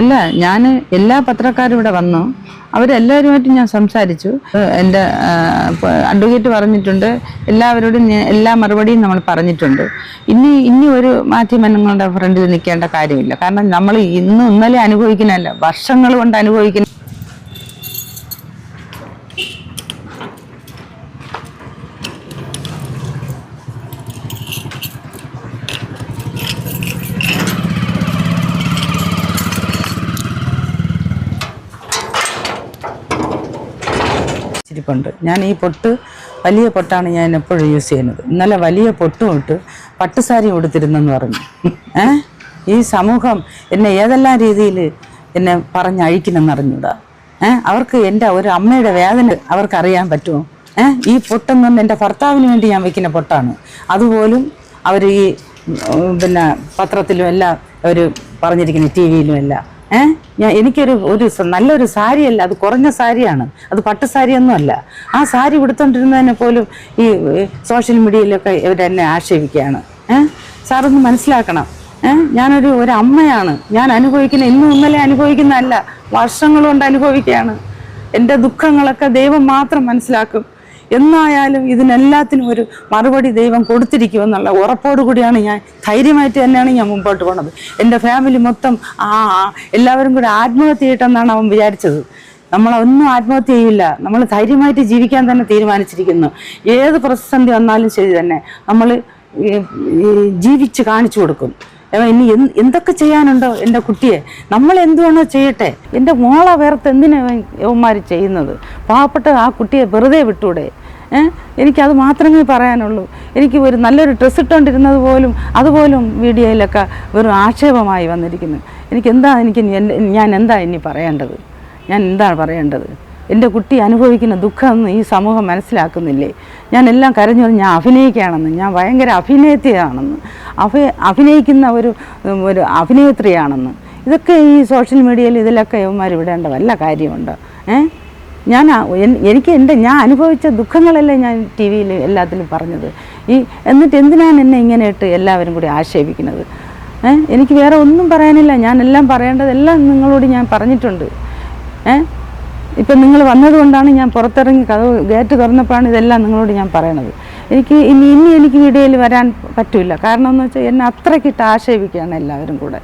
അല്ല ഞാൻ എല്ലാ പത്രക്കാരും ഇവിടെ വന്നു. അവരെല്ലാവരുമായിട്ടും ഞാൻ സംസാരിച്ചു. എന്റെ അഡ്വക്കേറ്റ് പറഞ്ഞിട്ടുണ്ട്. എല്ലാവരോടും എല്ലാ മറുപടിയും നമ്മൾ പറഞ്ഞിട്ടുണ്ട്. ഇനി ഇനി ഒരു മാധ്യമങ്ങളുടെ ഫ്രണ്ടിൽ നിൽക്കേണ്ട കാര്യമില്ല. കാരണം നമ്മൾ ഇന്നും ഇന്നലെ അനുഭവിക്കുന്നതല്ല വർഷങ്ങൾ കൊണ്ട് അനുഭവിക്കുന്ന ഇരിപ്പുണ്ട്. ഞാൻ ഈ പൊട്ട് വലിയ പൊട്ടാണ് ഞാൻ എപ്പോഴും യൂസ് ചെയ്യുന്നത്. ഇന്നലെ വലിയ പൊട്ടും ഇട്ട് പട്ടുസാരി ഉടുത്തിരുന്നെന്ന് പറഞ്ഞു. ഏ? ഈ സമൂഹം എന്നെ ഏതെല്ലാം രീതിയിൽ എന്നെ പറഞ്ഞഴിക്കണമെന്ന് അറിഞ്ഞൂടാ ഏ? അവർക്ക് എന്റെ ഒരു അമ്മയുടെ വേദന അവർക്ക് അറിയാൻ പറ്റുമോ? ഏ? ഈ പൊട്ടെന്ന് പറഞ്ഞാൽ എന്റെ ഭർത്താവിന് വേണ്ടി ഞാൻ വെക്കുന്ന പൊട്ടാണ്. അതുപോലും അവർ ഈ പിന്നെ പത്രത്തിലും എല്ലാം അവർ പറഞ്ഞിരിക്കുന്നത് ടി വിയിലും എല്ലാം. ഏഹ് ഞാൻ എനിക്കൊരു ഒരു നല്ലൊരു സാരിയല്ല അത് കുറഞ്ഞ സാരിയാണ്. അത് പട്ട് സാരിയൊന്നും അല്ല. ആ സാരി ഉടുത്തോണ്ടിരുന്നതിനെ പോലും ഈ സോഷ്യൽ മീഡിയയിലൊക്കെ ഇവരെന്നെ ആക്ഷേപിക്കുകയാണ് ഏഹ് സാറൊന്ന് മനസ്സിലാക്കണം. ഏഹ് ഞാനൊരു ഒരു അമ്മയാണ്. ഞാൻ അനുഭവിക്കുന്ന ഇന്നും ഇന്നലെ അനുഭവിക്കുന്നതല്ല. വർഷങ്ങൾ കൊണ്ട് അനുഭവിക്കുകയാണ്. എന്റെ ദുഃഖങ്ങളൊക്കെ ദൈവം മാത്രം മനസ്സിലാക്കും. എന്നായാലും ഇതിനെല്ലാത്തിനും ഒരു മറുപടി ദൈവം കൊടുത്തിരിക്കും എന്നുള്ള ഉറപ്പോടു കൂടിയാണ് ഞാൻ ധൈര്യമായിട്ട് തന്നെയാണ് ഞാൻ മുമ്പോട്ട് പോണത്. എന്റെ ഫാമിലി മൊത്തം ആ എല്ലാവരും കൂടി ആത്മഹത്യ ചെയ്യട്ടെന്നാണ് അവൻ വിചാരിച്ചത്. നമ്മളൊന്നും ആത്മഹത്യ ചെയ്യില്ല. നമ്മൾ ധൈര്യമായിട്ട് ജീവിക്കാൻ തന്നെ തീരുമാനിച്ചിരിക്കുന്നു. ഏത് പ്രതിസന്ധി വന്നാലും ശരി തന്നെ നമ്മൾ ജീവിച്ച് കാണിച്ചു കൊടുക്കും. ഇനി എന്ത് എന്തൊക്കെ ചെയ്യാനുണ്ടോ എന്റെ കുട്ടിയെ? നമ്മൾ എന്തുവാണോ ചെയ്യട്ടെ? എന്റെ മോളെ വേർത്ത് എന്തിനാ യവന്മാർ ചെയ്യുന്നത്? പാവപ്പെട്ട ആ കുട്ടിയെ വെറുതെ വിട്ടൂടെ? എനിക്കത് മാത്രമേ പറയാനുള്ളൂ. എനിക്ക് ഒരു നല്ലൊരു ഡ്രസ്സ് ഇട്ടുകൊണ്ടിരുന്നത് പോലും അതുപോലും വീഡിയോയിലൊക്കെ വെറും ആക്ഷേപമായി വന്നിരിക്കുന്നു. എനിക്ക് എന്താ എനിക്ക് ഞാൻ എന്താ ഇനി പറയേണ്ടത്? ഞാൻ എന്താണ് പറയേണ്ടത്? എന്റെ കുട്ടി അനുഭവിക്കുന്ന ദുഃഖമൊന്നും ഈ സമൂഹം മനസ്സിലാക്കുന്നില്ലേ? ഞാൻ എല്ലാം കരഞ്ഞു ഞാൻ അഭിനയിക്കുകയാണെന്ന് ഞാൻ ഭയങ്കര അഭിനേത്രിയാണെന്ന് അഭി അഭിനയിക്കുന്ന ഒരു ഒരു അഭിനേത്രിയാണെന്ന്. ഇതൊക്കെ ഈ സോഷ്യൽ മീഡിയയിൽ ഇതിലൊക്കെ ഇവന്മാർ വിടേണ്ട വല്ല കാര്യമുണ്ട്? ഏ? ഞാൻ എനിക്ക് എന്റെ ഞാൻ അനുഭവിച്ച ദുഃഖങ്ങളല്ലേ ഞാൻ ടി വിയിൽ എല്ലാത്തിലും പറഞ്ഞത്. ഈ എന്നിട്ട് എന്തിനാണ് എന്നെ ഇങ്ങനെ ഇട്ട് എല്ലാവരും കൂടി ആക്ഷേപിക്കുന്നത്? എനിക്ക് വേറെ ഒന്നും പറയാനില്ല. ഞാൻ എല്ലാം പറയേണ്ടതെല്ലാം നിങ്ങളോട് ഞാൻ പറഞ്ഞിട്ടുണ്ട്. ഏ? ഇപ്പം നിങ്ങൾ വന്നതുകൊണ്ടാണ് ഞാൻ പുറത്തിറങ്ങി കഥ ഗേറ്റ് തുറന്നപ്പോഴാണ് ഇതെല്ലാം നിങ്ങളോട് ഞാൻ പറയണത്. എനിക്ക് ഇനി ഇനി എനിക്ക് വീഡിയോയിൽ വരാൻ പറ്റില്ല. കാരണം എന്ന് വെച്ചാൽ എന്നെ അത്രയ്ക്കിട്ട് ആക്ഷേപിക്കുകയാണ് എല്ലാവരും കൂടെ.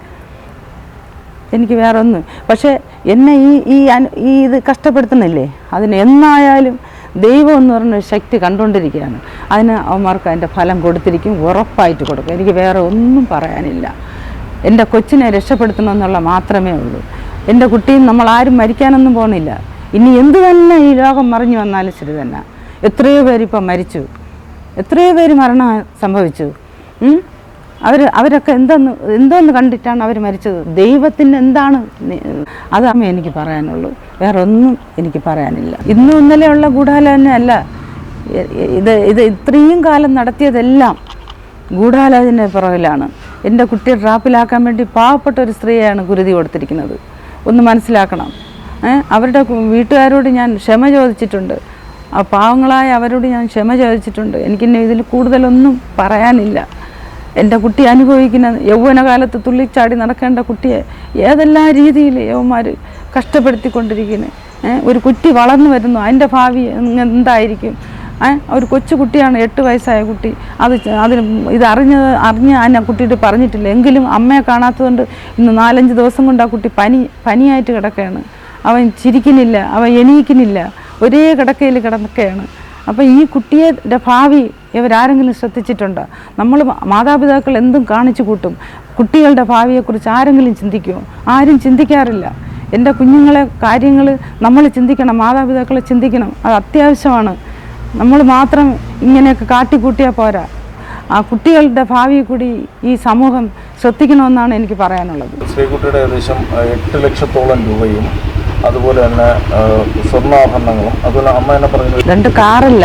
എനിക്ക് വേറെ ഒന്നും പക്ഷേ എന്നെ ഈ ഈ ഈ ഇത് കഷ്ടപ്പെടുത്തുന്നില്ലേ? അതിന് എന്നായാലും ദൈവം എന്ന് പറഞ്ഞ ശക്തി കണ്ടുകൊണ്ടിരിക്കുകയാണ്. അതിന് അവന്മാർക്ക് അതിന്റെ ഫലം കൊടുത്തിരിക്കും ഉറപ്പായിട്ട് കൊടുക്കും. എനിക്ക് വേറെ ഒന്നും പറയാനില്ല. എന്റെ കൊച്ചിനെ രക്ഷപ്പെടുത്തണമെന്നുള്ള മാത്രമേ ഉള്ളൂ. എന്റെ കുട്ടിയും നമ്മൾ ആരും മരിക്കാനൊന്നും പോകുന്നില്ല. ഇനി എന്ത് തന്നെ ഈ ലോകം മറിഞ്ഞു വന്നാലും ശരി തന്നെ. എത്രയോ പേര് ഇപ്പം മരിച്ചു. എത്രയോ പേര് മരണം സംഭവിച്ചു? അവർ അവരൊക്കെ എന്തെന്ന് എന്തോന്ന് കണ്ടിട്ടാണ് അവർ മരിച്ചത്? ദൈവത്തിന് എന്താണ് അതാണ് എനിക്ക് പറയാനുള്ളൂ. വേറെ ഒന്നും എനിക്ക് പറയാനില്ല. ഇന്നും ഇന്നലെയുള്ള ഗൂഢാലോചന അല്ല ഇ- ഇത് ഇത് ഇത്രയും കാലം നടത്തിയതെല്ലാം ഗൂഢാലോചന പുറകിലാണ്. എന്റെ കുട്ടിയെ ട്രാപ്പിലാക്കാൻ വേണ്ടി പാവപ്പെട്ട ഒരു സ്ത്രീയാണ് ഗുരുതി കൊടുത്തിരിക്കുന്നത്. ഒന്ന് മനസ്സിലാക്കണം. അവരുടെ വീട്ടുകാരോട് ഞാൻ ക്ഷമ ചോദിച്ചിട്ടുണ്ട്. ആ പാവങ്ങളായ അവരോട് ഞാൻ ക്ഷമ ചോദിച്ചിട്ടുണ്ട്. എനിക്കിന്നെ ഇതിൽ കൂടുതലൊന്നും പറയാനില്ല. എന്റെ കുട്ടി അനുഭവിക്കുന്ന യൗവനകാലത്ത് തുള്ളിച്ചാടി നടക്കേണ്ട കുട്ടിയെ ഏതെല്ലാം രീതിയിൽ യവന്മാർ കഷ്ടപ്പെടുത്തിക്കൊണ്ടിരിക്കുന്നത് ഒരു കുട്ടി വളർന്നു വരുന്നു അതിന്റെ ഭാവി എന്തായിരിക്കും? ഒരു കൊച്ചു കുട്ടിയാണ് എട്ട് വയസ്സായ കുട്ടി. അത് അതിന് ഇത് അറിഞ്ഞ് അറിഞ്ഞ് ആ കുട്ടിയുടെ പറഞ്ഞിട്ടില്ല. എങ്കിലും അമ്മയെ കാണാത്തതുകൊണ്ട് ഇന്ന് നാലഞ്ച് ദിവസം കൊണ്ട് ആ കുട്ടി പനി പനിയായിട്ട് കിടക്കുകയാണ്. അവൻ ചിരിക്കുന്നില്ല അവൻ എണീക്കുന്നില്ല. ഒരേ കിടക്കയിൽ കിടക്കുകയാണ്. അപ്പം ഈ കുട്ടിയുടെ ഭാവി ഇവരാരെങ്കിലും ശ്രദ്ധിച്ചിട്ടുണ്ടോ? നമ്മൾ മാതാപിതാക്കൾ എന്തും കാണിച്ചു കൂട്ടും. കുട്ടികളുടെ ഭാവിയെക്കുറിച്ച് ആരെങ്കിലും ചിന്തിക്കുമോ ആരും ചിന്തിക്കാറില്ല. എന്റെ കുഞ്ഞുങ്ങളെ കാര്യങ്ങൾ നമ്മൾ ചിന്തിക്കണം മാതാപിതാക്കളെ ചിന്തിക്കണം. അത് അത്യാവശ്യമാണ്. നമ്മൾ മാത്രം ഇങ്ങനെയൊക്കെ കാട്ടിക്കൂട്ടിയാൽ പോരാ. ആ കുട്ടികളുടെ ഭാവി കൂടി ഈ സമൂഹം ശ്രദ്ധിക്കണമെന്നാണ് എനിക്ക് പറയാനുള്ളത്. ശ്രീകുട്ടിയുടെ ഏകദേശം എട്ട് ലക്ഷത്തോളം രൂപയും അതുപോലെ തന്നെ സ്വർണാഭരണങ്ങളും. അതുപോലെ അമ്മ എന്നെ പറഞ്ഞു രണ്ട് കാറല്ല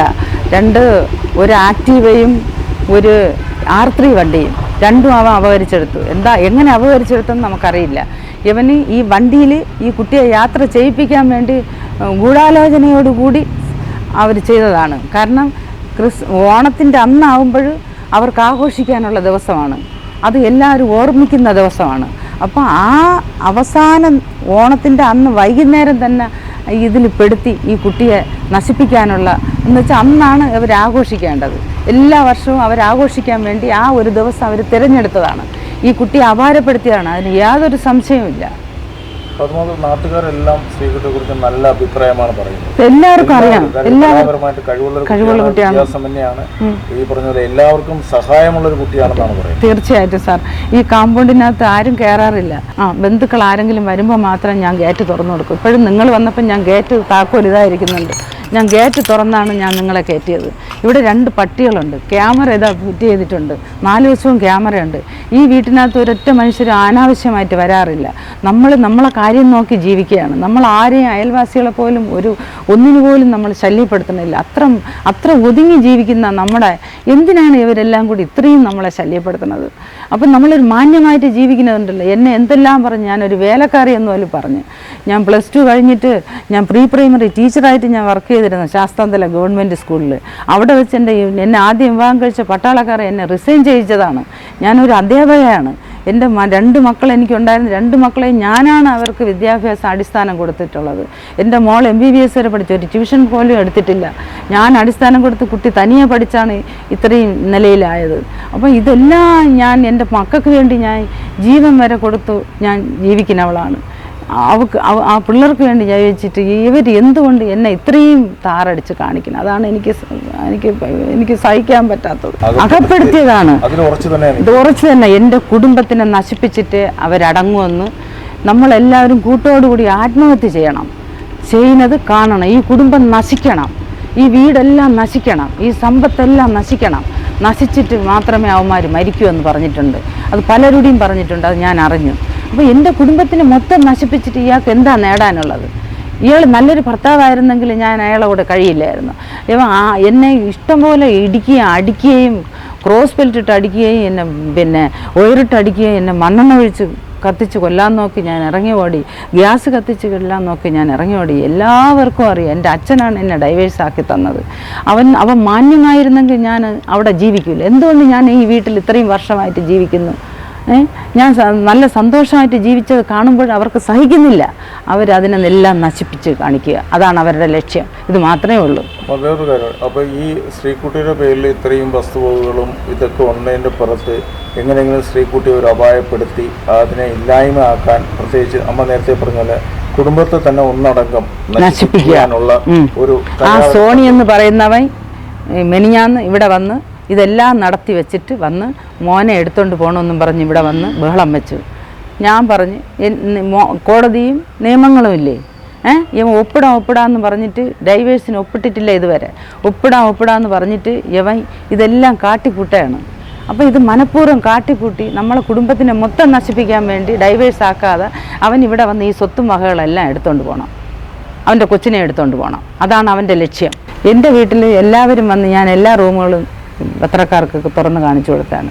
രണ്ട് ഒരു ആക്റ്റീവയും ഒരു ആർ ത്രീ വണ്ടിയും. രണ്ടും അവൻ അപകരിച്ചെടുത്തു എന്താ എങ്ങനെ അപകരിച്ചെടുത്തെന്ന് നമുക്കറിയില്ല. ഇവന് ഈ വണ്ടിയിൽ ഈ കുട്ടിയെ യാത്ര ചെയ്യിപ്പിക്കാൻ വേണ്ടി ഗൂഢാലോചനയോടുകൂടി അവർ ചെയ്തതാണ്. കാരണം ക്രിസ് ഓണത്തിന്റെ അന്നാവുമ്പോൾ അവർക്ക് ആഘോഷിക്കാനുള്ള ദിവസമാണ്. അത് എല്ലാവരും ഓർമ്മിക്കുന്ന ദിവസമാണ്. അപ്പോൾ ആ അവസാനം ഓണത്തിന്റെ അന്ന് വൈകുന്നേരം തന്നെ ഇതിൽ പെടുത്തി ഈ കുട്ടിയെ നശിപ്പിക്കാനുള്ള എന്ന് വെച്ചാൽ അന്നാണ് അവർ ആഘോഷിക്കേണ്ടത്. എല്ലാ വർഷവും അവർ ആഘോഷിക്കാൻ വേണ്ടി ആ ഒരു ദിവസം അവർ തിരഞ്ഞെടുത്തതാണ്. ഈ കുട്ടിയെ അപാരപ്പെടുത്തിയതാണ്. അതിന് യാതൊരു സംശയവുമില്ല. അതുമാത്രം നാട്ടുകാരെല്ലാം ശ്രീകുട്ടിയെ കുറിച്ച് നല്ല അഭിപ്രായമാണ് പറയുന്നത്. എല്ലാവർക്കും അറിയാം. കഴിവുള്ള കുട്ടിയാണ്, കുട്ടിയാണ്. ഈ പറഞ്ഞ പോലെ എല്ലാവർക്കും സഹായമുള്ള ഒരു കുട്ടിയാണെന്നാണ് പറയുന്നത്. തീർച്ചയായിട്ടും സാർ. ഈ കാമ്പൗണ്ടിനകത്ത് ആരും കയറാറില്ല ആ ബന്ധുക്കൾ ആരെങ്കിലും വരുമ്പോൾ മാത്രം ഞാൻ ഗേറ്റ് തുറന്നു കൊടുക്കും. ഇപ്പോഴും നിങ്ങൾ വന്നപ്പോൾ ഞാൻ ഗേറ്റ് താക്കോൽ ഇതായിരിക്കുന്നുണ്ട്. ഞാൻ ഗേറ്റ് തുറന്നാണ് ഞാൻ നിങ്ങളെ കയറ്റിയത്. ഇവിടെ രണ്ട് പട്ടികളുണ്ട്. ക്യാമറ ഇതാ ഫിറ്റ് ചെയ്തിട്ടുണ്ട്. നാല് ദിവസവും ക്യാമറയുണ്ട്. ഈ വീട്ടിനകത്ത് ഒരൊറ്റ മനുഷ്യർ അനാവശ്യമായിട്ട് വരാറില്ല. നമ്മൾ നമ്മളെ കാര്യം നോക്കി ജീവിക്കുകയാണ്. നമ്മൾ ആരെയും അയൽവാസികളെ പോലും ഒരു ഒന്നിനു പോലും നമ്മൾ ശല്യപ്പെടുത്തണില്ല അത്ര അത്ര ഒതുങ്ങി ജീവിക്കുന്ന നമ്മുടെ എന്തിനാണ് ഇവരെല്ലാം കൂടി ഇത്രയും നമ്മളെ ശല്യപ്പെടുത്തുന്നത്? അപ്പം നമ്മളൊരു മാന്യമായിട്ട് ജീവിക്കുന്നതുണ്ടല്ലോ. എന്നെ എന്തെല്ലാം പറഞ്ഞ് ഞാനൊരു വേലക്കാരി എന്ന് പോലും പറഞ്ഞ്. ഞാൻ പ്ലസ് ടു കഴിഞ്ഞിട്ട് ഞാൻ പ്രീ പ്രൈമറി ടീച്ചറായിട്ട് ഞാൻ വർക്ക് ചെയ്തിരുന്നു ശാസ്താന്തല ഗവൺമെന്റ് സ്കൂളിൽ അവിടെ വെച്ച് എന്റെ എന്നെ ആദ്യം വിവാഹം കഴിച്ച പട്ടാളക്കാരെ എന്നെ റിസൈൻ ചെയ്യിച്ചതാണ്. ഞാനൊരു അധ്യാപകയാണ്. എന്റെ രണ്ട് മക്കൾ എനിക്കുണ്ടായിരുന്ന. രണ്ട് മക്കളെ ഞാനാണ് അവർക്ക് വിദ്യാഭ്യാസ അടിസ്ഥാനം കൊടുത്തിട്ടുള്ളത്. എന്റെ മോൾ എം ബി ബി എസ് വരെ പഠിച്ചു. ഒരു ട്യൂഷൻ പോലും എടുത്തിട്ടില്ല. ഞാൻ അടിസ്ഥാനം കൊടുത്ത് കുട്ടി തനിയെ പഠിച്ചാണ് ഇത്രയും നിലയിലായത്. അപ്പോൾ ഇതെല്ലാം ഞാൻ എന്റെ മക്കൾക്ക് വേണ്ടി ഞാൻ ജീവൻ വരെ കൊടുത്തു ഞാൻ ജീവിക്കുന്നവളാണ്. അവക്ക് ആ പിള്ളേർക്ക് വേണ്ടി ഞാൻ വെച്ചിട്ട് ഇവർ എന്തുകൊണ്ട് എന്നെ ഇത്രയും താറടിച്ച് കാണിക്കുന്നത് അതാണ് എനിക്ക് എനിക്ക് എനിക്ക് സഹിക്കാൻ പറ്റാത്തത്. അകപ്പെടുത്തിയതാണ്. ഇത് ഉറച്ചു തന്നെ എന്റെ കുടുംബത്തിനെ നശിപ്പിച്ചിട്ട് അവരടങ്ങുമെന്ന് നമ്മളെല്ലാവരും കൂട്ടോടുകൂടി ആത്മഹത്യ ചെയ്യണം. ചെയ്യുന്നത് കാണണം. ഈ കുടുംബം നശിക്കണം. ഈ വീടെല്ലാം നശിക്കണം. ഈ സമ്പത്തെല്ലാം നശിക്കണം. നശിച്ചിട്ട് മാത്രമേ അവന്മാർ മരിക്കൂ എന്ന് പറഞ്ഞിട്ടുണ്ട്. അത് പലരുടെയും പറഞ്ഞിട്ടുണ്ട്. അത് ഞാൻ അറിഞ്ഞു. അപ്പോൾ എന്റെ കുടുംബത്തിനെ മൊത്തം നശിപ്പിച്ചിട്ട് ഇയാൾക്ക് എന്താ നേടാനുള്ളത്? ഇയാൾ നല്ലൊരു ഭർത്താവായിരുന്നെങ്കിൽ ഞാൻ അയാളെ കൂടെ കഴിയില്ലായിരുന്നു. ഇവ ആ എന്നെ ഇഷ്ടംപോലെ ഇടിക്കുകയും അടിക്കുകയും ക്രോസ് ബെൽറ്റ് ഇട്ട് അടിക്കുകയും എന്നെ പിന്നെ ഒയറിട്ട് അടിക്കുകയും എന്നെ മണ്ണെണ്ണ ഒഴിച്ച് കത്തിച്ച് കൊല്ലാൻ നോക്കി ഞാൻ ഇറങ്ങി ഓടി. ഗ്യാസ് കത്തിച്ച് കൊല്ലാൻ നോക്കി ഞാൻ ഇറങ്ങി ഓടി. എല്ലാവർക്കും അറിയാം. എന്റെ അച്ഛനാണ് എന്നെ ഡൈവേഴ്സ് ആക്കി തന്നത്. അവൻ അവൻ മാന്യമായിരുന്നെങ്കിൽ ഞാൻ അവിടെ ജീവിക്കില്ല. എന്തുകൊണ്ട് ഞാൻ ഈ വീട്ടിൽ ഇത്രയും വർഷമായിട്ട് ജീവിക്കുന്നു? ഞാൻ നല്ല സന്തോഷമായിട്ട് ജീവിച്ചത് കാണുമ്പോൾ അവർക്ക് സഹിക്കുന്നില്ല. അവരതിനെല്ലാം നശിപ്പിച്ച് കാണിക്കുക. അതാണ് അവരുടെ ലക്ഷ്യം. ഇത് മാത്രമേ ഉള്ളൂ. അപ്പോൾ വേറൊരു കാര്യം. അപ്പോൾ ഈ ശ്രീകുട്ടിയുടെ പേരിൽ ഇത്രയും വസ്തുവകകളും ഇതൊക്കെ ഉണ്ടതിന്റെ പുറത്ത് എങ്ങനെയെങ്കിലും ശ്രീകുട്ടിയെ ഒരു അപായപ്പെടുത്തി അതിനെ ഇല്ലായ്മ ആക്കാൻ പ്രത്യേകിച്ച് അമ്മ നേരത്തെ പറഞ്ഞ പോലെ കുടുംബത്തെ തന്നെ ഒന്നടങ്കം നശിപ്പിക്കാനുള്ള ഒരു ആ സോണി എന്ന് പറയുന്നവൻ മെനിഞ്ഞാന്ന് ഇവിടെ വന്ന് ഇതെല്ലാം നടത്തി വെച്ചിട്ട് വന്ന് മോനെ എടുത്തുകൊണ്ട് പോകണമെന്നും പറഞ്ഞ് ഇവിടെ വന്ന് ബഹളം വെച്ചു. ഞാൻ പറഞ്ഞ് കോടതിയും നിയമങ്ങളും ഇല്ലേ? ഏഹ് ഇവൻ ഒപ്പിടാം ഒപ്പിടാന്ന് പറഞ്ഞിട്ട് ഡൈവേഴ്സിന് ഒപ്പിട്ടിട്ടില്ല ഇതുവരെ. ഒപ്പിടാം ഒപ്പിടാന്ന് പറഞ്ഞിട്ട് ഇവൻ ഇതെല്ലാം കാട്ടിക്കൂട്ടയാണ് അപ്പോൾ ഇത് മനഃപൂർവം കാട്ടിക്കൂട്ടി നമ്മളെ കുടുംബത്തിനെ മൊത്തം നശിപ്പിക്കാൻ വേണ്ടി ഡൈവേഴ്സ് ആക്കാതെ അവൻ ഇവിടെ വന്ന് ഈ സ്വത്തും വകകളെല്ലാം എടുത്തുകൊണ്ട് പോകണം അവന്റെ കൊച്ചിനെ എടുത്തുകൊണ്ട് പോകണം അതാണ് അവന്റെ ലക്ഷ്യം. എന്റെ വീട്ടിൽ എല്ലാവരും വന്ന് ഞാൻ എല്ലാ റൂമുകളും പത്രക്കാർക്കൊക്കെ തുറന്ന് കാണിച്ചു കൊടുത്താണ്.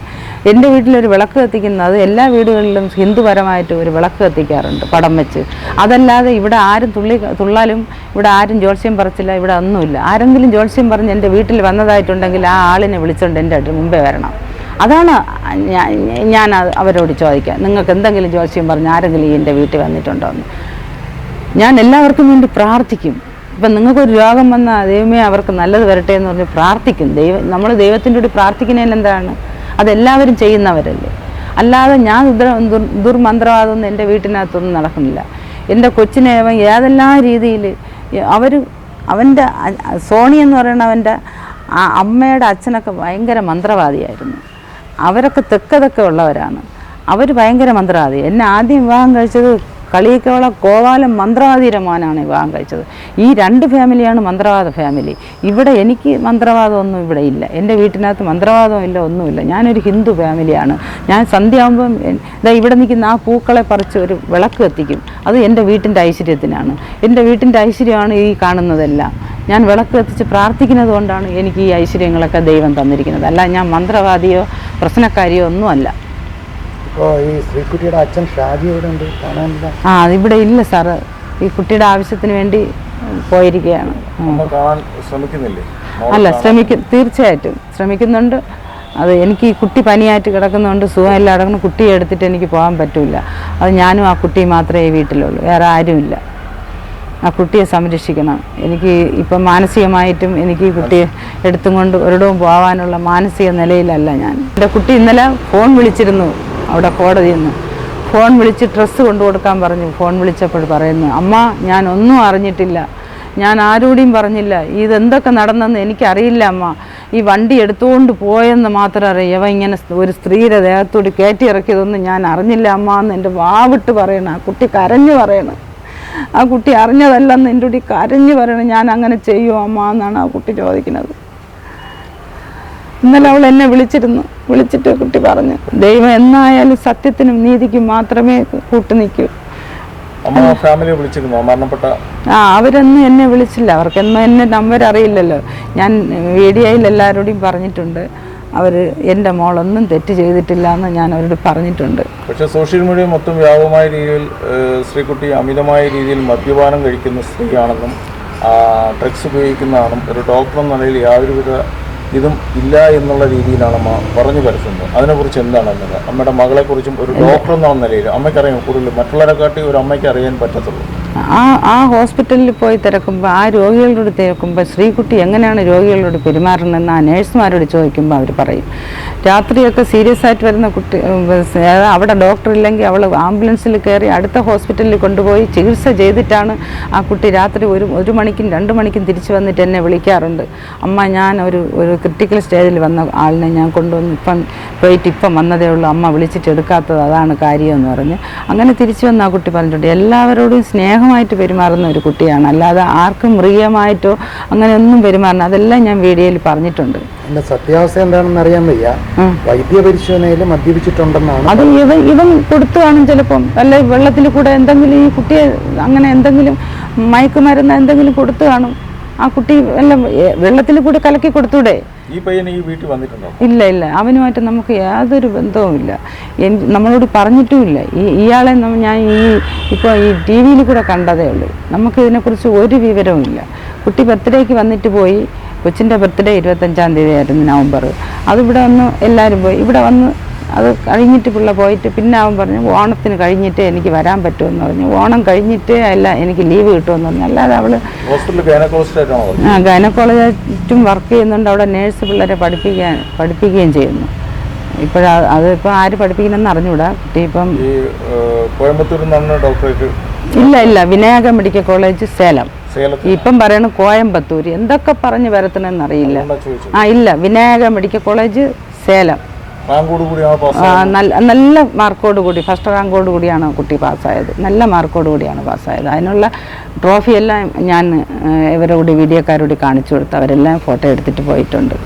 എന്റെ വീട്ടിലൊരു വിളക്ക് കത്തിക്കുന്നത് എല്ലാ വീടുകളിലും ഹിന്ദുപരമായിട്ട് ഒരു വിളക്ക് കത്തിക്കാറുണ്ട് പടം വെച്ച്. അതല്ലാതെ ഇവിടെ ആരും തുള്ളി തുള്ളാലും ഇവിടെ ആരും ജോത്സ്യം പറച്ചില്ല ഇവിടെ ഒന്നുമില്ല. ആരെങ്കിലും ജോത്സ്യം പറഞ്ഞ് എന്റെ വീട്ടിൽ വന്നതായിട്ടുണ്ടെങ്കിൽ ആ ആളിനെ വിളിച്ചുകൊണ്ട് എന്റെ മുമ്പേ വരണം. അതാണ് ഞാൻ അവരോട് ചോദിക്കുക നിങ്ങൾക്ക് എന്തെങ്കിലും ജോത്സ്യം പറഞ്ഞ് ആരെങ്കിലും എന്റെ വീട്ടിൽ വന്നിട്ടുണ്ടോ എന്ന് ഞാൻ എല്ലാവർക്കും വേണ്ടി പ്രാർത്ഥിക്കും. ഇപ്പം നിങ്ങൾക്കൊരു രോഗം വന്നാൽ ദൈവമേ അവർക്ക് നല്ലത് വരട്ടെ എന്ന് പറഞ്ഞ് പ്രാർത്ഥിക്കും. ദൈവം നമ്മൾ ദൈവത്തിന്റെ കൂടി പ്രാർത്ഥിക്കുന്നതിന് എന്താണ്? അതെല്ലാവരും ചെയ്യുന്നവരല്ലേ? അല്ലാതെ ഞാൻ ദുർ ദുർ- ദുർമന്ത്രവാദമൊന്നും എന്റെ വീട്ടിനകത്തൊന്നും നടക്കുന്നില്ല. എന്റെ കൊച്ചിനെ അവൻ ഏതെല്ലാം രീതിയിൽ അവർ അവന്റെ സോണി എന്ന് പറയുന്ന അവന്റെ ആ അമ്മയുടെ അച്ഛനൊക്കെ ഭയങ്കര മന്ത്രവാദിയായിരുന്നു. അവരൊക്കെ തെക്കതൊക്കെ ഉള്ളവരാണ്. അവർ ഭയങ്കര മന്ത്രവാദി. എന്നെ ആദ്യം വിവാഹം കഴിച്ചത് കളിയൊക്കെയുള്ള കോവാലം മന്ത്രവാദിയുടെ മോനാണ് വിവാഹം കഴിച്ചത്. ഈ രണ്ട് ഫാമിലിയാണ് മന്ത്രവാദ ഫാമിലി. ഇവിടെ എനിക്ക് മന്ത്രവാദമൊന്നും ഇവിടെ ഇല്ല. എന്റെ വീട്ടിനകത്ത് മന്ത്രവാദവും ഇല്ല ഒന്നുമില്ല. ഞാനൊരു ഹിന്ദു ഫാമിലിയാണ്. ഞാൻ സന്ധ്യയാകുമ്പം ഇതാ ഇവിടെ നിൽക്കുന്ന ആ പൂക്കളെ പറിച്ച് ഒരു വിളക്ക് കത്തിക്കും. അത് എന്റെ വീട്ടിന്റെ ഐശ്വര്യത്തിനാണ്. എന്റെ വീട്ടിന്റെ ഐശ്വര്യമാണ് ഈ കാണുന്നതെല്ലാം. ഞാൻ വിളക്ക് കത്തിച്ച് പ്രാർത്ഥിക്കുന്നത് കൊണ്ടാണ് എനിക്ക് ഈ ഐശ്വര്യങ്ങളൊക്കെ ദൈവം തന്നിരിക്കുന്നത്. അല്ല ഞാൻ മന്ത്രവാദിയോ പ്രശ്നക്കാരിയോ ഒന്നുമല്ല. ഈ ശ്രീകുട്ടിയുടെ അച്ഛൻ ഷാജി എവിടെ ഉണ്ട്? കാണാനില്ല ആ ഇവിടെ ഇല്ല സാറ് ഈ കുട്ടിയുടെ ആവശ്യത്തിന് വേണ്ടി പോയിരിക്കുകയാണ്. കാണാൻ ശ്രമിക്കുന്നില്ലേ? അല്ല ശ്രമിക്കും. തീർച്ചയായിട്ടും ശ്രമിക്കുന്നുണ്ട്. അത് എനിക്ക് ഈ കുട്ടി പനിയായിട്ട് കിടക്കുന്നതുകൊണ്ട് സുഖമില്ല കിടക്കുന്ന കുട്ടിയെ എടുത്തിട്ട് എനിക്ക് പോകാൻ പറ്റില്ല അത് ഞാനും ആ കുട്ടി മാത്രമേ വീട്ടിലുള്ളൂ. വേറെ ആരുമില്ല. ആ കുട്ടിയെ സംരക്ഷിക്കണം. എനിക്ക് ഇപ്പം മാനസികമായിട്ടും എനിക്ക് ഈ കുട്ടിയെ എടുത്തും കൊണ്ട് ഒരിടവും പോകാനുള്ള മാനസിക നിലയിലല്ല ഞാൻ. എന്റെ കുട്ടി ഇന്നലെ ഫോൺ വിളിച്ചിരുന്നു. അവിടെ കോടതിയിൽ നിന്ന് ഫോൺ വിളിച്ച് ഡ്രസ്സ് കൊണ്ടു കൊടുക്കാൻ പറഞ്ഞു. ഫോൺ വിളിച്ചപ്പോൾ പറയുന്നു അമ്മ ഞാൻ ഒന്നും അറിഞ്ഞിട്ടില്ല. ഞാൻ ആരോടെയും പറഞ്ഞില്ല. ഇതെന്തൊക്കെ നടന്നെന്ന് എനിക്കറിയില്ല അമ്മ. ഈ വണ്ടി എടുത്തുകൊണ്ട് പോയെന്ന് മാത്രം അറിയാം. ഇവ ഇങ്ങനെ ഒരു സ്ത്രീയുടെ ദേഹത്തോട് കയറ്റി ഇറക്കിയതൊന്നും ഞാൻ അറിഞ്ഞില്ല അമ്മ എന്ന് എന്റെ വാവിട്ട് പറയണം ആ കുട്ടി കരഞ്ഞു പറയണം. ആ കുട്ടി അറിഞ്ഞതല്ലെന്ന് എന്റെ കൂടി കരഞ്ഞു പറയണം ഞാൻ അങ്ങനെ ചെയ്യുമോ അമ്മ? എന്നാണ് ആ കുട്ടി ചോദിക്കുന്നത്. ഇന്നലെ അവൾ എന്നെ വിളിച്ചിരുന്നു. വിളിച്ചിട്ട് കുട്ടി പറഞ്ഞു ദൈവം എന്നായാലും സത്യത്തിനും നീതിക്കും മാത്രമേ കൂട്ടുനിൽക്കൂ ആ അവരൊന്നും എന്നെ വിളിച്ചില്ല. അവർക്കൊന്നും എന്നെ നമ്പർ അറിയില്ലല്ലോ ഞാൻ വീഡിയോയിൽ എല്ലാവരോടും പറഞ്ഞിട്ടുണ്ട്. അവർ എന്റെ മോളൊന്നും തെറ്റ് ചെയ്തിട്ടില്ല എന്ന് ഞാൻ അവരോട് പറഞ്ഞിട്ടുണ്ട്. പക്ഷേ സോഷ്യൽ മീഡിയ മൊത്തം വ്യാപകമായ രീതിയിൽ സ്ത്രീകുട്ടി അമിതമായ രീതിയിൽ മദ്യപാനം കഴിക്കുന്ന സ്ത്രീയാണെന്നും ഡ്രഗ്സ് ഉപയോഗിക്കുന്നതാണെന്നും ഒരു ഡോക്ടർ എന്ന നിലയിൽ യാതൊരുവിധ ഇതും ഇല്ല എന്നുള്ള രീതിയിലാണ് അമ്മ പറഞ്ഞു പരത്തുന്നത് അതിനെക്കുറിച്ച് എന്താണ് അമ്മയുടെ അമ്മയുടെ മകളെക്കുറിച്ചും ഒരു ഡോക്ടർ എന്ന നിലയിൽ അമ്മയ്ക്കറിയാം കൂടുതൽ. മറ്റുള്ളവരെക്കാട്ടി ഒരു അമ്മയ്ക്ക് അറിയാൻ പറ്റത്തുള്ളൂ. ആ ആ ഹോസ്പിറ്റലിൽ പോയി തിരക്കുമ്പോൾ ആ രോഗികളോട് തിരക്കുമ്പോൾ ശ്രീകുട്ടി എങ്ങനെയാണ് രോഗികളോട് പെരുമാറണമെന്ന് ആ നേഴ്സുമാരോട് ചോദിക്കുമ്പോൾ അവർ പറയും. രാത്രിയൊക്കെ സീരിയസ് ആയിട്ട് വരുന്ന കുട്ടി അവിടെ ഡോക്ടർ ഇല്ലെങ്കിൽ അവൾ ആംബുലൻസിൽ കയറി അടുത്ത ഹോസ്പിറ്റലിൽ കൊണ്ടുപോയി ചികിത്സ ചെയ്തിട്ടാണ് ആ കുട്ടി രാത്രി ഒരു ഒരു മണിക്കും രണ്ട് മണിക്കും തിരിച്ചു വന്നിട്ട് എന്നെ വിളിക്കാറുണ്ട്. അമ്മ ഞാൻ ഒരു ഒരു ക്രിട്ടിക്കൽ സ്റ്റേജിൽ വന്ന ആളിനെ ഞാൻ കൊണ്ടുവന്ന് ഇപ്പം പോയിട്ട് ഇപ്പം വന്നതേ ഉള്ളൂ. അമ്മ വിളിച്ചിട്ട് എടുക്കാത്തത് അതാണ് കാര്യമെന്ന് പറഞ്ഞ് അങ്ങനെ തിരിച്ചു വന്ന ആ കുട്ടി പറഞ്ഞിട്ടുണ്ട്. എല്ലാവരോടും സ്നേഹമായിട്ട് പെരുമാറുന്ന ഒരു കുട്ടിയാണ്. അല്ലാതെ ആർക്കും മൃഗീയമായിട്ടോ അങ്ങനെ ഒന്നും പെരുമാറണം അതെല്ലാം ഞാൻ വീഡിയോയിൽ പറഞ്ഞിട്ടുണ്ട്. അതിന്റെ സത്യാവസ്ഥ എന്താണെന്ന് അറിയാൻ വയ്യ. വൈദ്യ പരിശോധനയിൽ മദ്യപിച്ചിട്ടുണ്ടെന്നാണ് അത് ഇവൻ ഇവൻ കൊടുത്തു കാണും ചിലപ്പം. അല്ല വെള്ളത്തിൽ കൂടെ എന്തെങ്കിലും ഈ കുട്ടിയെ അങ്ങനെ എന്തെങ്കിലും മയക്കുമരുന്ന് എന്തെങ്കിലും കൊടുത്തു കാണും. ആ കുട്ടി എല്ലാം വെള്ളത്തിൽ കൂടെ കലക്കി കൊടുത്തൂടെ? ഈ പയ്യൻ ഈ വീട്ടിൽ വന്നിട്ടുണ്ടോ? ഇല്ല ഇല്ല. അവനുമായിട്ട് നമുക്ക് യാതൊരു ബന്ധവുമില്ല നമ്മളോട് പറഞ്ഞിട്ടുമില്ല. ഈ ഇയാളെ ഞാൻ ഈ ഇപ്പോൾ ഈ ടി വിയിൽ കൂടെ കണ്ടതേ ഉള്ളൂ. നമുക്ക് ഇതിനെക്കുറിച്ച് ഒരു വിവരവും ഇല്ല. കുട്ടി ബർത്ത്ഡേക്ക് വന്നിട്ട് പോയി. കൊച്ചിന്റെ ബർത്ത്ഡേ ഇരുപത്തഞ്ചാം തീയതി ആയിരുന്നു നവംബർ. അതിവിടെ വന്ന് എല്ലാവരും പോയി. ഇവിടെ വന്ന് അത് കഴിഞ്ഞിട്ട് പിള്ള പോയിട്ട് പിന്നെ അവൻ പറഞ്ഞു ഓണത്തിന് കഴിഞ്ഞിട്ട് എനിക്ക് വരാൻ പറ്റുമെന്ന് പറഞ്ഞു. ഓണം കഴിഞ്ഞിട്ട് അല്ല എനിക്ക് ലീവ് കിട്ടുമെന്ന് പറഞ്ഞു. അല്ലാതെ വന്നത് ആ ഗൈനക്കോളജായിട്ടും വർക്ക് ചെയ്യുന്നുണ്ട്. അവിടെ നേഴ്സ് പിള്ളേരെ പഠിപ്പിക്കാൻ പഠിപ്പിക്കുകയും ചെയ്യുന്നു. ഇപ്പോഴാ അതിപ്പോൾ ആര് പഠിപ്പിക്കണമെന്ന് അറിഞ്ഞൂടാ. കുട്ടി ഇപ്പം കോയമ്പത്തൂരിൽ നിന്നാണ് ഡോക്ടറേറ്റ്? ഇല്ല ഇല്ല. Vinayaka medical college Salem. ഇപ്പം പറയണ കോയമ്പത്തൂർ എന്തൊക്കെ പറഞ്ഞ് വരത്തണമെന്നറിയില്ല ആ ഇല്ല. Vinayaka medical college Salem. നല്ല മാർക്കോട് കൂടി ഫസ്റ്റ് റാങ്കോട് കൂടിയാണ് കുട്ടി പാസ്സായത്. നല്ല മാർക്കോട് കൂടിയാണ് പാസ്സായത്. അതിനുള്ള ട്രോഫിയെല്ലാം ഞാൻ ഇവരോട് വീഡിയോക്കാരോട് കാണിച്ചു കൊടുത്ത് അവരെല്ലാം ഫോട്ടോ എടുത്തിട്ട് പോയിട്ടുണ്ട്.